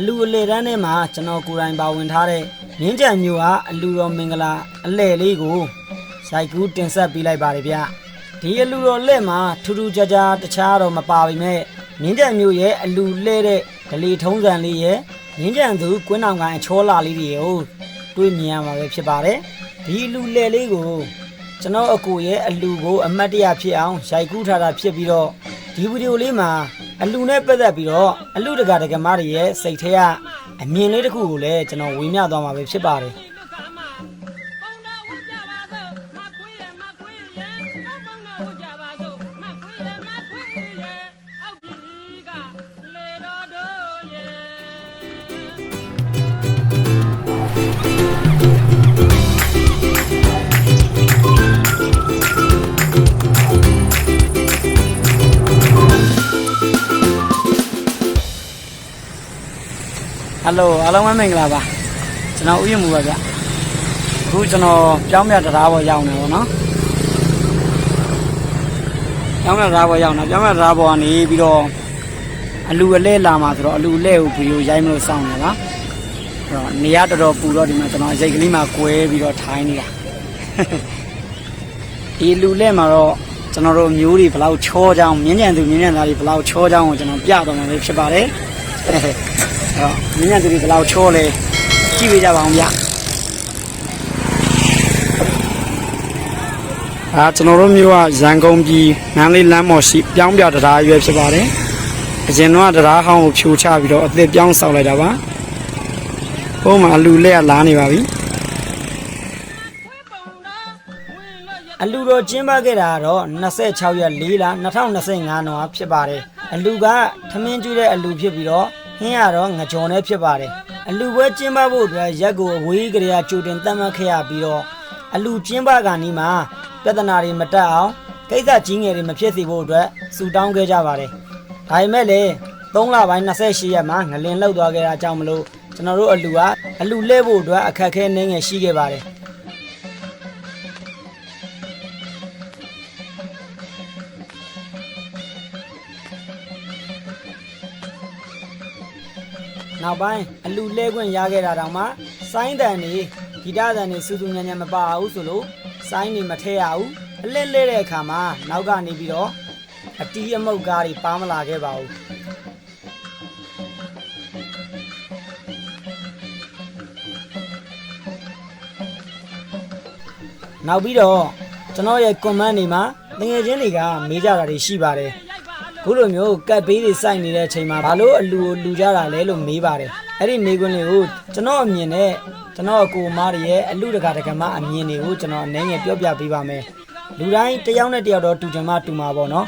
အလူအလေတန်းထဲမှာကျွန်တော်ကိုယ်တိုင်ပါဝင်ထားတဲ့မြင်းကြံမျိုးဟာအလူတော်မင်္ဂလာအလဲလေးကိုစိုက်ကူးတင်ဆက်ပေးလိုက်ပါတယ်ဗျဒီအလူတော်လက်မှာထူးထူးခြားခြားတခြားတော့မပါပါနဲ့မြင်းကြံမျိုးရဲ့အလူလဲတဲ့ဒလီထုံးစံလေးရဲ့မြင်းကြံသူကွင်းအောင်ကအချောလာလေးတွေကိုတွေ့မြင်ရမှာပဲဖြစ်ပါတယ်ဒီအလူလဲလေးကိုကျွန်တော်အကိုရဲ့အလူကိုအမတ်တရဖြစ်အောင်ရိုက်ကူးထားတာဖြစ်ပြီးတော့ဒီဗီဒီယိုလေးမှာ အလူနဲ့ပတ်သက်ပြီးတော့အလူတကာတကမားတွေရဲ့စိတ်ထဲကအမြင်လေးတစ်ခုကိုလည်းကျွန်တော်ဝေမျှသွားမှာပဲဖြစ်ပါတယ် ဟယ်လိုအားလုံးပဲမင်္ဂလာပါကျွန်တော်ဥယျာဉ်မူပါဗျအခုကျွန်တော်ပြောင်းမြတ်တရားပေါ်ရောက်နေပါတော့ပြောင်းမြတ်တရားပေါ်ရောက်နေပြောင်းမြတ်တရားပေါ်ကနေပြီးတော့အလူအလဲလာမှာဆိုတော့အလူအလဲကိုဗီဒီယိုရိုက်မလို့စောင့်နေပါအဲ့တော့နေရတော်တော်ပူတော့ဒီမှာကျွန်တော်ရိတ်ကလေးမှာကွဲပြီးတော့ထိုင်းနေတာဒီလူလဲမှာတော့ကျွန်တော်တို့မျိုးတွေဘယ်လောက်ချောကြအောင်မြင်းကြံသူမြင်းကြံသားတွေဘယ်လောက်ချောကြအောင်ကိုကျွန်တော်ပြတော့မှာပဲဖြစ်ပါတယ်အဲ့ တော့မြင်းညံသူတွေဘယ်လောက်ချောလဲကြည့်ပေးကြပါအောင်ဗျအာကျွန်တော်တို့မျိုးကရန်ကုန်ပြည်နန်းလေးလမ်းမော်ရှိပြောင်းပြတရားရွယ်ဖြစ်ပါတယ်အရင်တော့တရားဟောင်းကိုဖြိုချပြီးတော့အသစ်ပြောင်းဆောက်လိုက်တာပါဟိုမှာအလူလက်ကလာနေပါပြီအလူတော်ကျင်းပခဲ့တာကတော့26ရက်4လ2025နောဖြစ်ပါတယ်အလူကထမင်းကျွေးတဲ့အလူဖြစ်ပြီးတော့ ဟင်းရတော့ငကြုံနဲ့ဖြစ်ပါတယ်အလူပွဲကျင်းပဖို့အတွက်ရက်ကိုအဝေးကလေးကကြိုတင်တတ်မှတ်ခဲ့ရပြီးတော့အလူကျင်းပကနီးမှာပြဿနာတွေမတက်အောင်ကိစ္စကြီးငယ်တွေမဖြစ်စေဖို့အတွက်စူတောင်းခဲ့ကြပါတယ်ဒါပေမဲ့လည်း3လပိုင်း28ရက်မှာငလင်လောက်သွားခဲ့တာကြောင့်မလို့ကျွန်တော်တို့အလူကအလူလဲဖို့အတွက်အခက်အခဲနေငယ်ရှိခဲ့ပါတယ် နောက်ပိုင်းအလူလဲခွင့်ရခဲ့တာတောင်မှစိုင်းတန်နေဂီတတန်နေစူးစူးညံ့ညံ့မပါဘူးဆိုလို့စိုင်းနေမထဲရဘူးအလဲလဲတဲ့အခါမှာနောက်ကနေပြီးတော့အတီးအမုတ်ကားတွေပါမလာခဲ့ပါဘူးနောက်ပြီးတော့ကျွန်တော်ရဲ့ comment တွေမှာတငယ်ချင်းတွေကမေးကြတာတွေရှိပါတယ် ခုလိုမျိုးကတ်ဘေးတွေစိုက်နေတဲ့အချိန်မှာဘာလို့အလူကိုလူကြတာလဲလို့မေးပါတယ်အဲ့ဒီမေးခွန်းလေးကိုကျွန်တော်အမြင်နဲ့ကျွန်တော်အကိုအမားတွေရဲ့အလူတကာတကမအမြင်တွေကိုကျွန်တော်အနေငယ်ပြောပြပေးပါမယ်လူတိုင်းတစ်ယောက်နဲ့တစ်ယောက်တော့တူချင်မှတူမှာပေါ့နော်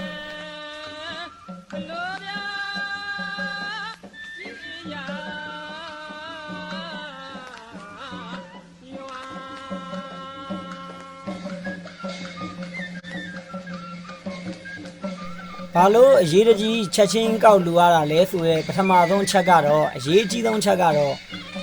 ဘာလို့အရေးတကြီးချက်ချင်းကောက်လူရတာလဲဆိုရဲပထမဆုံးချက်ကတော့အရေးကြီးဆုံးချက်ကတော့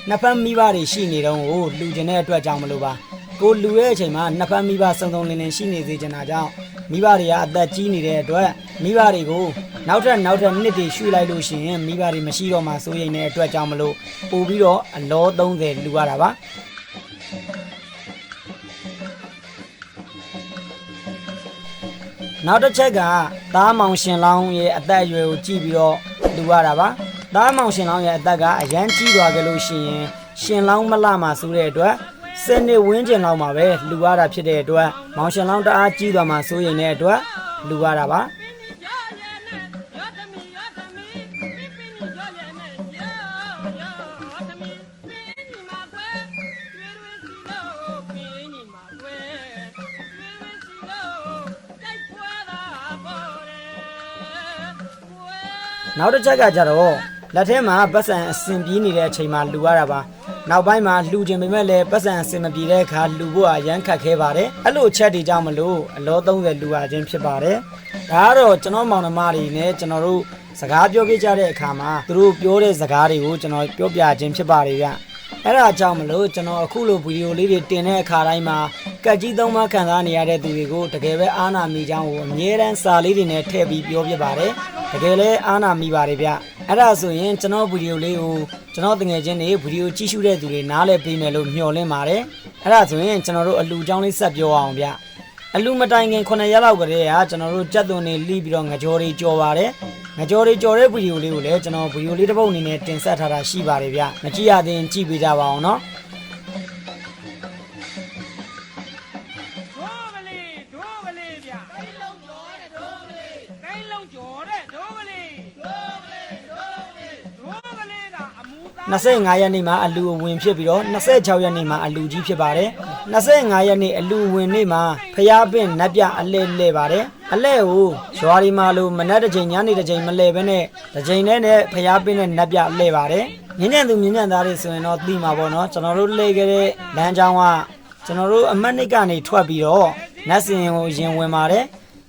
နှစ်ဖက်မိဘတွေရှိနေတော့ကိုလူကျင်တဲ့အတွက်ကြောင့်မလို့ပါကိုလူရဲ့အချိန်မှာနှစ်ဖက်မိဘစုံစုံလင်လင်ရှိနေသေးချင်တာကြောင့်မိဘတွေကအသက်ကြီးနေတဲ့အတွက်မိဘတွေကိုနောက်ထပ်နောက်ထပ်နှစ်တွေရွှေ့လိုက်လို့ရှိရင်မိဘတွေမရှိတော့မှစိုးရိမ်တဲ့အတွက်ကြောင့်မလို့ပို့ပြီးတော့အလော30လူရတာပါ နောက်တစ်ချက်ကသားမောင်ရှင်လောင်းရဲ့အသက်အရွယ်ကိုကြည့်ပြီးတော့လူရတာပါသားမောင်ရှင်လောင်းရဲ့အသက်ကအရန်ကြီးသွားကြလို့ရှိရင်ရှင်လောင်းမလှမှာဆိုတဲ့အတွက်စနစ်ဝင်းကျင်လောက်မှာပဲလူရတာဖြစ်တဲ့အတွက်မောင်ရှင်လောင်းတအားကြီးသွားမှာစိုးရင်တဲ့အတွက်လူရတာပါ နောက်တစ်ချက်ကကြတော့လက်ထဲမှာပတ်စံအစင်ပြေးနေတဲ့အချိန်မှာလူရတာပါနောက်ပိုင်းမှာလူကျင်ပေမဲ့လည်းပတ်စံအစင်မပြေတဲ့အခါလူဖို့အရန်ခတ်ခဲပါတယ်အဲ့လိုချက်တွေကြောင့်မလို့အလော30လူရခြင်းဖြစ်ပါတယ်ဒါကတော့ကျွန်တော်မောင်နှမတွေနဲ့ကျွန်တော်တို့စကားပြောပြကြတဲ့အခါမှာသူတို့ပြောတဲ့စကားတွေကိုကျွန်တော်ပြောပြခြင်းဖြစ်ပါတယ်ဗျအဲ့ဒါကြောင့်မလို့ကျွန်တော်အခုလိုဗီဒီယိုလေးတွေတင်တဲ့အခါတိုင်းမှာ ကတ်ကြီးသုံးပါးခံစားနေရတဲ့သူတွေကိုတကယ်ပဲအားနာမိကြောင်းကိုအမြဲတမ်းစာလေးတွေနဲ့ထည့်ပြီးပြောပြပါတယ်တကယ်လဲအားနာမိပါတယ်ဗျအဲ့ဒါဆိုရင်ကျွန်တော်ဗီဒီယိုလေးကိုကျွန်တော်တငယ်ချင်းတွေဗီဒီယိုကြည့်ရှုတဲ့သူတွေနားလည်ပေးမယ်လို့မျှော်လင့်ပါတယ်အဲ့ဒါဆိုရင်ကျွန်တော်တို့အလူချောင်းလေးဆက်ပြောအောင်ဗျအလူမတိုင်ခင်9ရက်လောက်ကတည်းကကျွန်တော်တို့ကြက်သွန်တွေလှီးပြီးတော့ငကြောတွေကြော်ပါတယ်ငကြောတွေကြော်တဲ့ဗီဒီယိုလေးကိုလည်းကျွန်တော်ဗီဒီယိုလေးတစ်ပုတ်အနေနဲ့တင်ဆက်ထားတာရှိပါတယ်ဗျမကြည့်ရသေးရင်ကြည့်ပေးကြပါအောင်နော် 25ရက်နေ့မှာအလူအဝင်ဖြစ်ပြီးတော့26ရက်နေ့မှာအလူကြီးဖြစ်ပါတယ်25ရက်နေ့အလူဝင်နေ့မှာဖျားပင့်နတ်ပြအလဲလဲပါတယ်အလဲကိုရွာဒီမှာလို့မနက်တစ်ချိန်ညနေတစ်ချိန်မလဲဘဲနဲ့တစ်ချိန်နဲ့နဲ့ဖျားပင့်နဲ့နတ်ပြလဲပါတယ်မြင်းညံသူမြင်းညံသားတွေဆိုရင်တော့သိမှာပေါ့နော်ကျွန်တော်တို့လဲခဲ့တဲ့လမ်းကြောင်းကကျွန်တော်တို့အမတ်နိတ်ကနေထွက်ပြီးတော့နတ်စင်ကိုရင်ဝင်ပါတယ်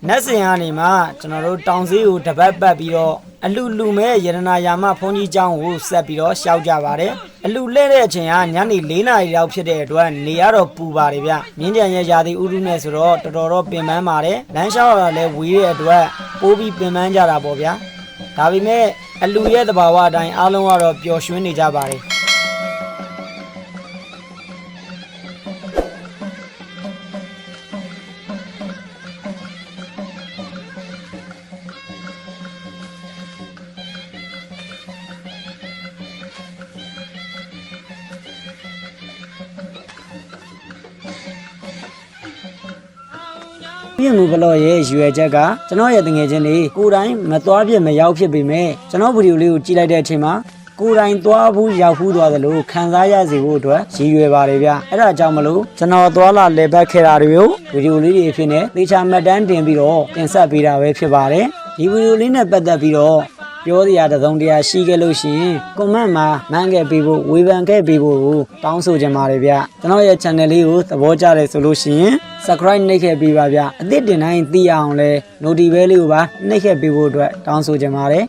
နတ်စင်ကနေမှကျွန်တော်တို့တောင်စည်းကိုတပတ်ပတ်ပြီးတော့အလူလူမဲ့ရတနာယာမဘုန်းကြီးကျောင်းကိုဆက်ပြီးတော့ရှောက်ကြပါတယ်အလူလဲတဲ့အချိန်ကညနေ၄နာရီလောက်ဖြစ်တဲ့အတွက်နေရတော့ပူပါတယ်ဗျမြင်းကြံရဲ့ယာတိဥရုနဲ့ဆိုတော့တော်တော်တော့ပင်ပန်းပါတယ်လမ်းလျှောက်ရတာလည်းဝေးတဲ့အတွက်ပိုးပြီးပင်ပန်းကြတာပေါ့ဗျာဒါပေမဲ့အလူရဲ့တဘာဝအတိုင်းအားလုံးကတော့ပျော်ရွှင်နေကြပါတယ် ပြည့်မှုဘလော့ရဲ့ရွယ်ချက်ကကျွန်တော်ရဲ့တငယ်ချင်းတွေကိုယ်တိုင်မသွားပြစ်မရောက်ဖြစ်ပေမဲ့ကျွန်တော်ဗီဒီယိုလေးကိုကြည့်လိုက်တဲ့အချိန်မှာကိုယ်တိုင်သွားဘူးရောက်ဘူးသွားသလိုခံစားရစေဖို့အတွက်ရည်ရွယ်ပါတယ်ဗျအဲ့ဒါကြောင့်မလို့ကျွန်တော်သွားလာလေပတ်ခဲ့တာတွေကိုဗီဒီယိုလေးတွေအဖြစ်နဲ့သေချာမှတ်တမ်းတင်ပြီးတော့တင်ဆက်ပေးတာပဲဖြစ်ပါတယ်ဒီဗီဒီယိုလေးနဲ့ပတ်သက်ပြီးတော့ ပြောစရာတစ်စုံတရာရှိခဲ့လို့ရှိရင်ကွန်မန့်မှာမှန်းခဲ့ပေးဖို့ဝေဖန်ခဲ့ပေးဖို့ကိုတောင်းဆိုချင်ပါတယ်ဗျကျွန်တော်ရဲ့ channel လေးကိုသဘောကျတယ်ဆိုလို့ရှိရင် subscribe နှိပ်ခဲ့ပေးပါဗျအသစ်တင်တိုင်းသိရအောင်လဲ notification လေးကိုပါနှိပ်ခဲ့ပေးဖို့အတွက်တောင်းဆိုချင်ပါတယ်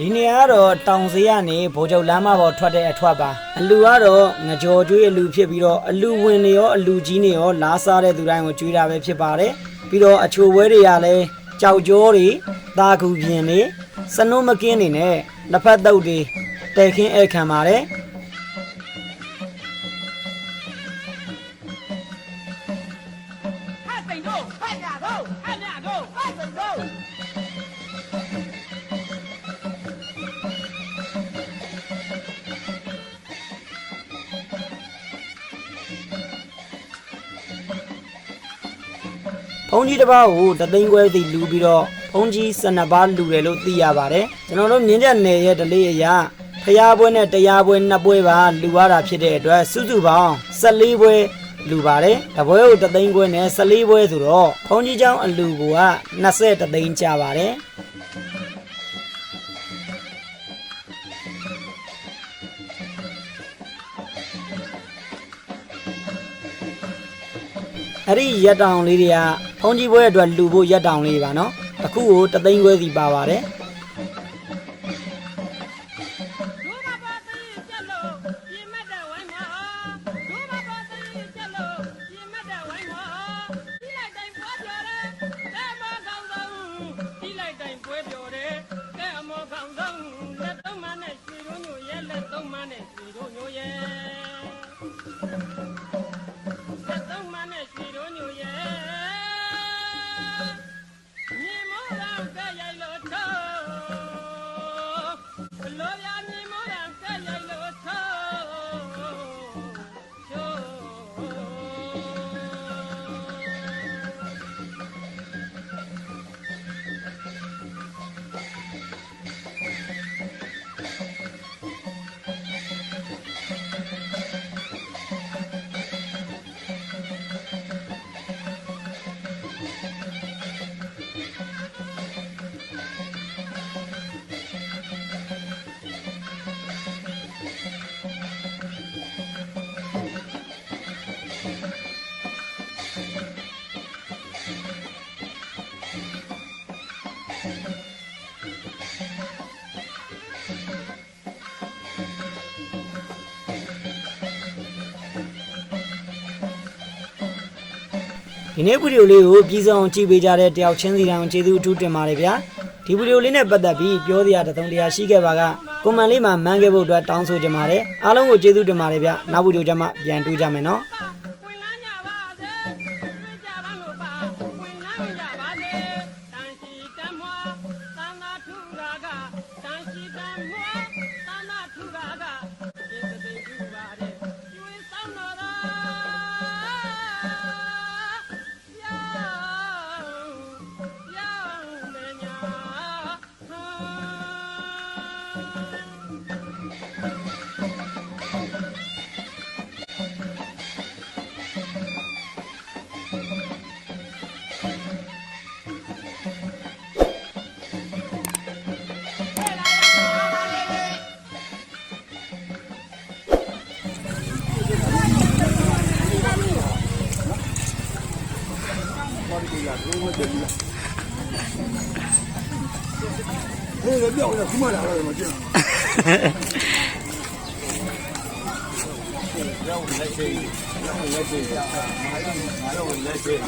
ဒီဒီနေရာကတော့တောင်စရကနေဗိုလ်ချုပ်လမ်းမပေါ်ထွက်တဲ့အထွက်ပါအလူကတော့ငကြော်ကျွေးအလူဖြစ်ပြီးတော့အလူဝင်တွေရောအလူကြီးတွေရောလားစားတဲ့သူတိုင်းကိုကျွေးတာပဲဖြစ်ပါတယ်ပြီးတော့အချိုဝဲတွေကလည်းကြောက်ကြောတွေတာကူပြင်းတွေစနုံးမကင်းတွေနဲ့လက်ဖက်တုပ်တွေတဲခင်းဧခံပါတယ် ။ဘုံကြီးတစ်ပါးကိုတသိန်းခွဲစီလူပြီးတော့ဘုံကြီး12ပါးလူတယ်လို့သိရပါတယ်။ကျွန်တော်တို့မြင်းကျက်နယ်ရဲ့ဒလေးအရာဖျားပွဲနဲ့တရားပွဲနှစ်ပွဲပါလူရတာဖြစ်တဲ့အတွက်စုစုပေါင်း14ပွဲလူပါတယ်တပွဲကိုတသိန်းခွဲနဲ့14ပွဲဆိုတော့ဘုံကြီးချောင်းအလူက20တသိန်းကျပါတယ်အဲ့ဒီရတောင်လေးတွေက ဘုန်းကြီးပွဲအတွက်လူဖို့ရက်တောင်လေးပါနော်တစ်ခုကိုတသိန်းခွဲစီပါပါတယ် ဒီနေ့ဗီဒီယိုလေးကိုပြီးဆုံးအောင်ကြည့်ပေးကြတဲ့တယောက်ချင်းစီတိုင်းကိုကျေးဇူးအထူးတင်ပါတယ်ဗျာဒီဗီဒီယိုလေးနဲ့ပတ်သက်ပြီးပြောစရာတစ်စုံတစ်ရာရှိခဲ့ပါကကွန်မန့်လေးမှာမှန်းခဲ့ဖို့အတွက်တောင်းဆိုချင်ပါတယ်အားလုံးကိုကျေးဇူးတင်ပါတယ်ဗျာနောက်ဗီဒီယိုကျမှပြန်တွေ့ကြမယ်နော် 那个庙里出没俩人吗？进。 စိ